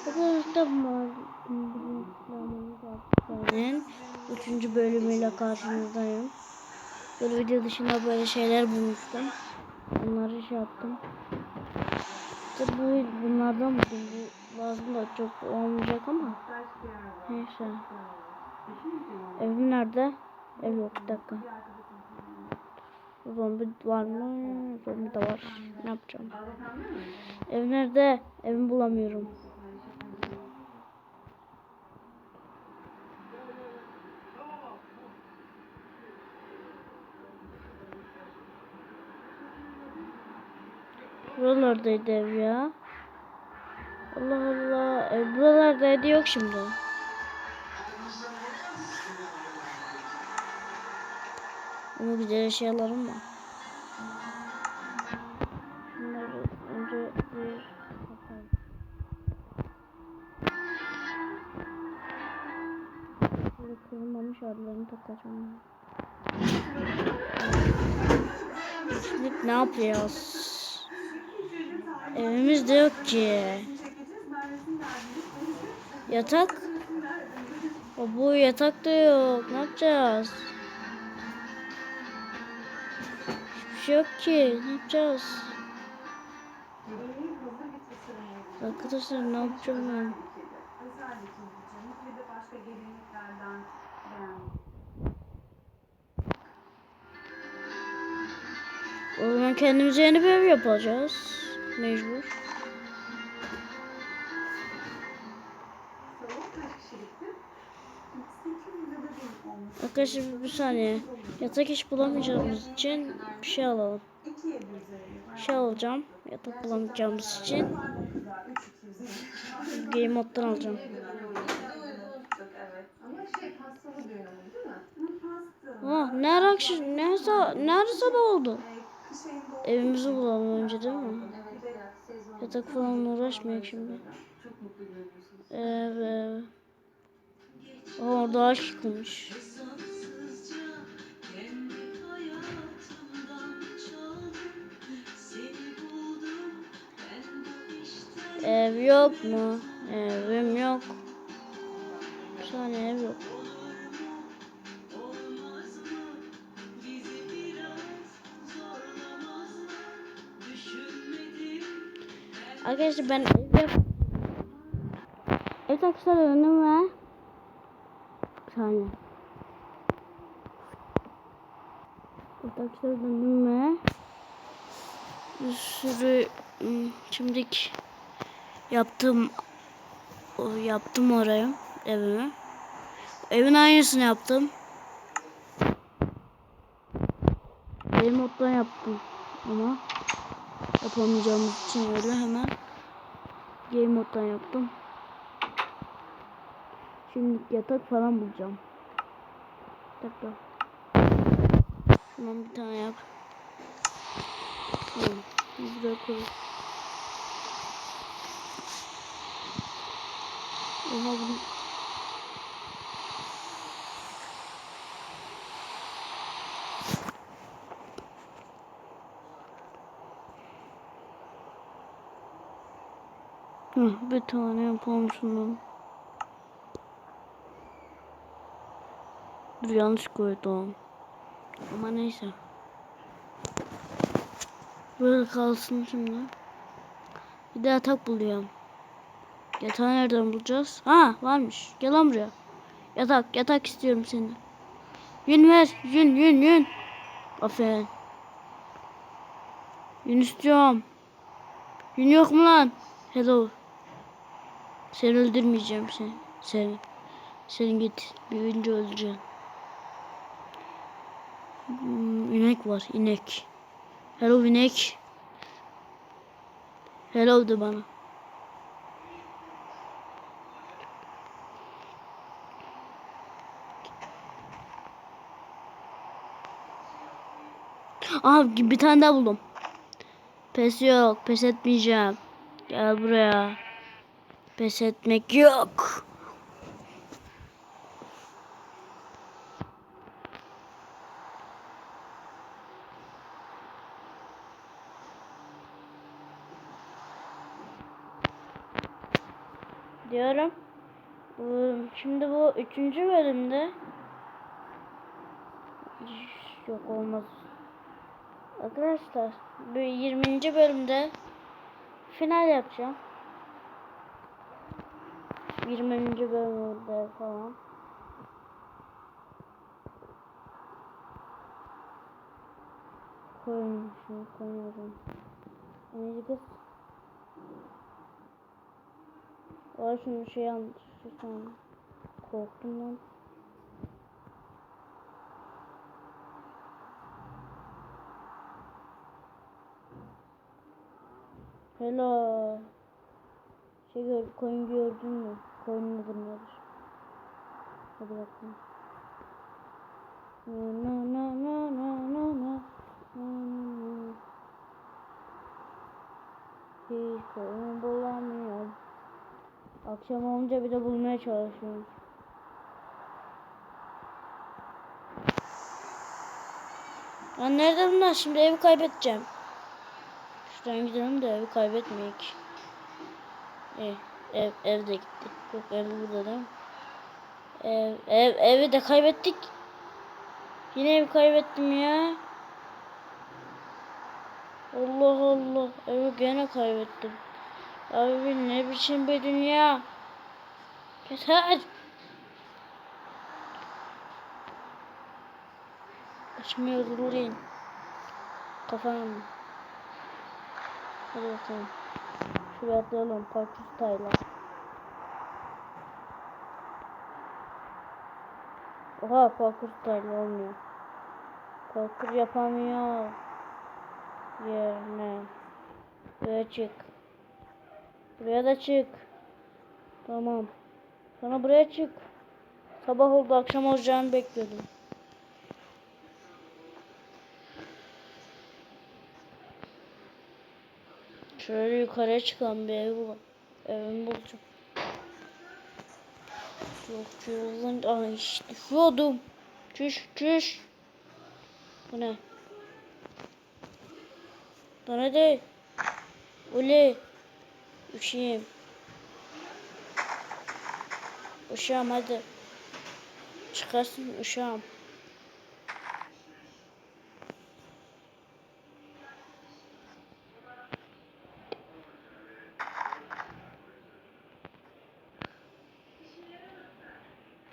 Arkadaşlar Marvel'ın üçüncü bölümüyle karşınızdayım. Böyle video dışında böyle şeyler bulmuştum. Onları şey yaptım. İşte bu bunlardan mı? Bu lazım da çok olmayacak ama. Neyse. Evim nerede? Ev yok bir dakika. Zombi var mı? Zombi de var. Ne yapacağım? Ev nerede? Evimi bulamıyorum. Buralardaydı ev ya. Allah Allah. Ev buralardaydı yok şimdi. Ama güzel eşyalarım var. Bunları önce bir bakalım. Kırılmamış hallerini takacağım. Şimdi ne yapıyoruz? Evimizde yok ki. Yatak? O bu yatak da yok. Ne yapacağız? Hiçbir şey yok ki. Ne yapacağız? Arkadaşlar ne yapacağım ben? O zaman kendimize yeni bir ev yapacağız. Mecbur. Arkadaşlar bir saniye. Yatak hiç bulamayacağımız için bir şey alalım. Bir şey alacağım. Yatak bulamayacağımız için game moddan alacağım. Ah ne ara ne ne ara sabah oldu? Evimizi bulalım önce değil mi? Yatak falan uğraşmayalım şimdi. Evet. Orada aşk yıkılmış. Ev yok mu? Evim yok. Bir saniye ev yok. Arkadaşlar ben Evet arkadaşlar önüme bir saniye. Arkadaşlar önüme bir sürü ım, şimdilik yaptım yaptım oraya evimi. Evin aynısını yaptım. Benim moddan yaptım ama yapamayacağımız için öyle hemen game moddan yaptım. Şimdi yatak falan bulacağım. Dakika. Şundan bir tane yap. Tamam. Şimdi buraya koy. Oha bunu. Hah, bir tane yapalım şundan. Dur yanlış koydum. Ama neyse. Böyle kalsın şimdi. Bir de yatak buluyorum. Yatağı nereden bulacağız? Ha varmış. Gel lan buraya. Yatak yatak istiyorum seni. Yün ver. Yün yün yün. Aferin. Yün istiyorum. Yün yok mu lan? Hello. Seni öldürmeyeceğim seni. Seni. Sen git. Büyüyünce öleceksin. Hmm, inek var. inek. Hello inek. Hello de bana. Aha bir tane daha buldum. Pes yok. Pes etmeyeceğim. Gel buraya. Pes etmek yok. diyorum. Şimdi bu üçüncü bölümde yok olmaz. Arkadaşlar bu 20. bölümde final yapacağım. 20. bölümde falan. Koyun şunu koyuyorum. Neydi kız? Var şunu şey yanlış sandım. Korktum lan. Hello. Şey gör, koyun gördün mü? Mudur nedir? Hadi bakalım. Na na na na na na na na. Hiç koyun bulamıyorum. Akşam olunca bir de bulmaya çalışıyorum. Lan nerede bunlar? Şimdi evi kaybedeceğim. Şuradan gidelim de evi kaybetmeyek. Ev, ev, ev de gitti. Yok ev burada değil mi? Ev, ev, evi de kaybettik. Yine evi kaybettim ya. Allah Allah. Evi gene kaybettim. Abi ne biçim bir dünya. Yeter. Açmıyor durayım. Kafam. Hadi bakalım. Şuraya atlayalım. Parkur style'a. Oha parkur style olmuyor. Parkur yapamıyor. Yerine. Buraya çık. Buraya da çık. Tamam. Sonra buraya çık. Sabah oldu akşam olacağını bekliyordum. Şöyle yukarıya çıkan bir ev bul. Evimi bulacağım. Çok yoruldum. Ay düşüyordum. Çüş çüş. Bu ne? Bana de. Uli. Üşüyeyim. Uşağım hadi. Çıkarsın uşağım.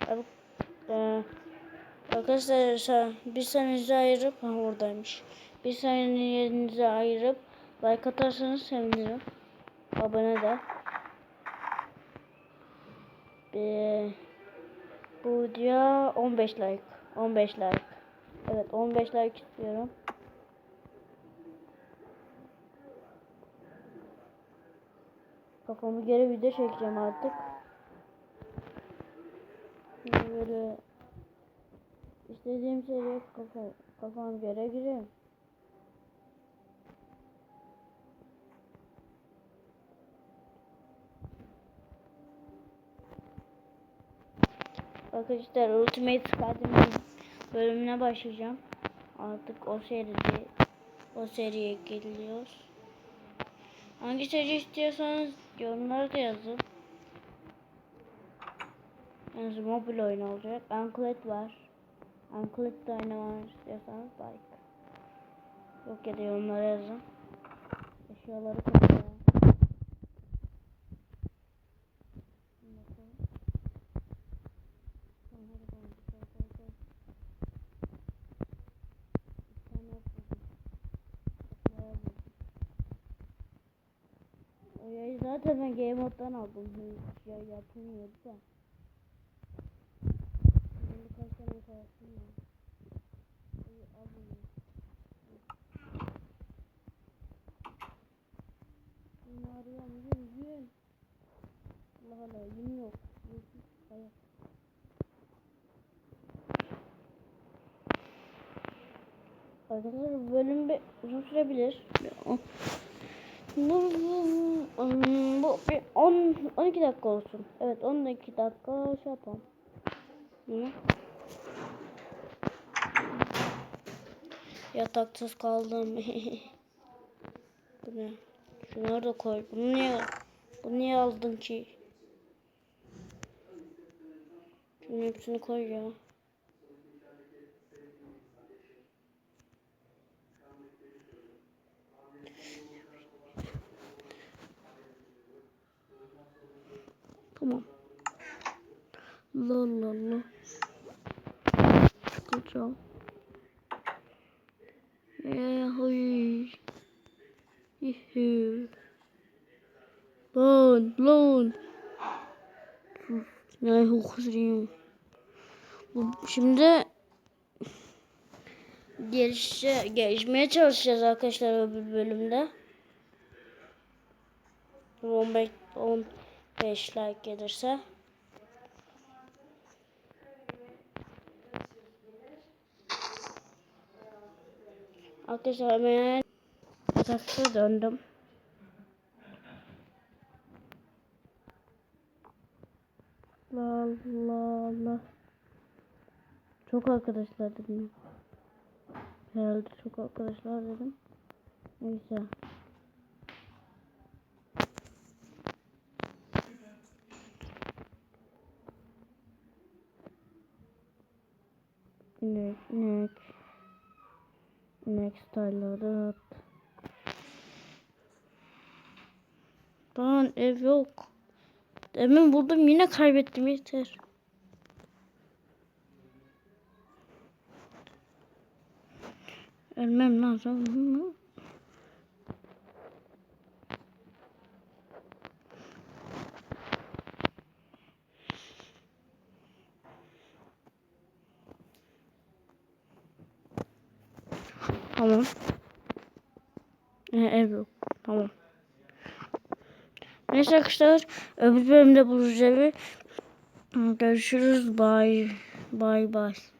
Abi, eee, arkadaşlar bir saniyenizi ayırıp ha oradaymış. Bir saniyenizi ayırıp like atarsanız sevinirim. Abone de. Bir, bu video 15 like. 15 like. Evet 15 like istiyorum. Kafamı geri video çekeceğim artık. Böyle istediğim seriye kafa, kafam göre gireyim. Arkadaşlar Ultimate Spider-Man bölümüne başlayacağım. Artık o seride o seriye geliyoruz. Hangi seri istiyorsanız yorumlarda yazın. Yani mobil oyun olacak. Anklet var. Anklet'te oynamak istiyorsanız like. Yok ya da yorumlara yazın. Eşyaları yayı zaten ben Game Mode'dan aldım. Ya yapılmıyordu da. Benim Arkadaşlar bölüm bir uzun sürebilir. Bu, bu bir 10 12 dakika olsun. Evet 12 dakika şey yapalım. Hı? Yataksız kaldım. bu ne? Şunları koy. Bunu niye bunu niye aldın ki? Şunun hepsini koy ya. Tamam. La la la. Çıkacağım. Yahuy. Yuhu. Lan lan. Ne kusurayım. Bu şimdi gelişe, gelişmeye çalışacağız arkadaşlar öbür bölümde. 15 15 like gelirse. Arkadaşlar ben yatakta döndüm. La la la. Çok arkadaşlar dedim. Herhalde çok arkadaşlar dedim. Neyse. İnek, inek. Style'ları at. Lan ev yok. Demin buldum yine kaybettim yeter. Ölmem lazım. Tamam. Ee, ev yok. Tamam. Neyse arkadaşlar öbür bölümde bulacağız evi. Görüşürüz. Bye. Bye bye.